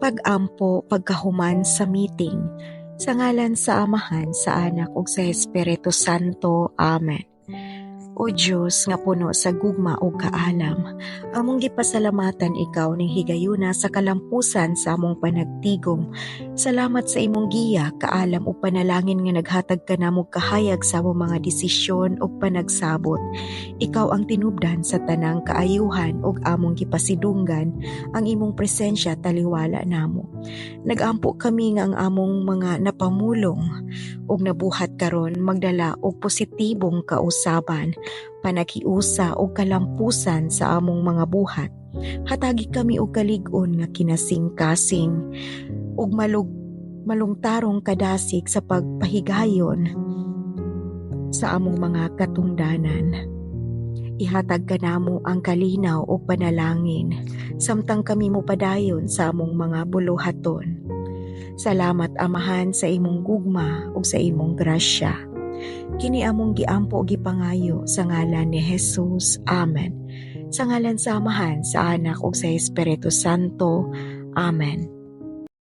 pag-ampo pagkahuman sa meeting, sa ngalan sa Amahan, sa Anak ug sa Espiritu Santo. Amen. O Diyos nga puno sa gugma o kaalam, among gipasalamatan ikaw ning higayuna sa kalampusan sa among panagtigom. Salamat sa imong giya, kaalam o panalangin nga naghatag ka namog kahayag sa among mga desisyon o panagsabot. Ikaw ang tinubdan sa tanang kaayuhan ug among gipasidunggan ang imong presensya taliwala namo. Nagampo kami nga ang among mga napamulong ug nabuhat karon magdala og positibong kausaban panakiusa o kalampusan sa among mga buhat. Hatagi kami og kalig-on nga kinasing-kasing ug malug malungtarong kadasig sa pagpahigayon sa among mga katungdanan. Ihatag ka namo ang kalinaw o panalangin, samtang kami mo padayon sa among mga buluhaton. Salamat Amahan sa imong gugma ug sa imong grasya kini among giampo gipangayo sa ngalan ni Jesus. Amen. Sa ngalan sa Amahan, sa Anak ug sa Espiritu Santo. Amen.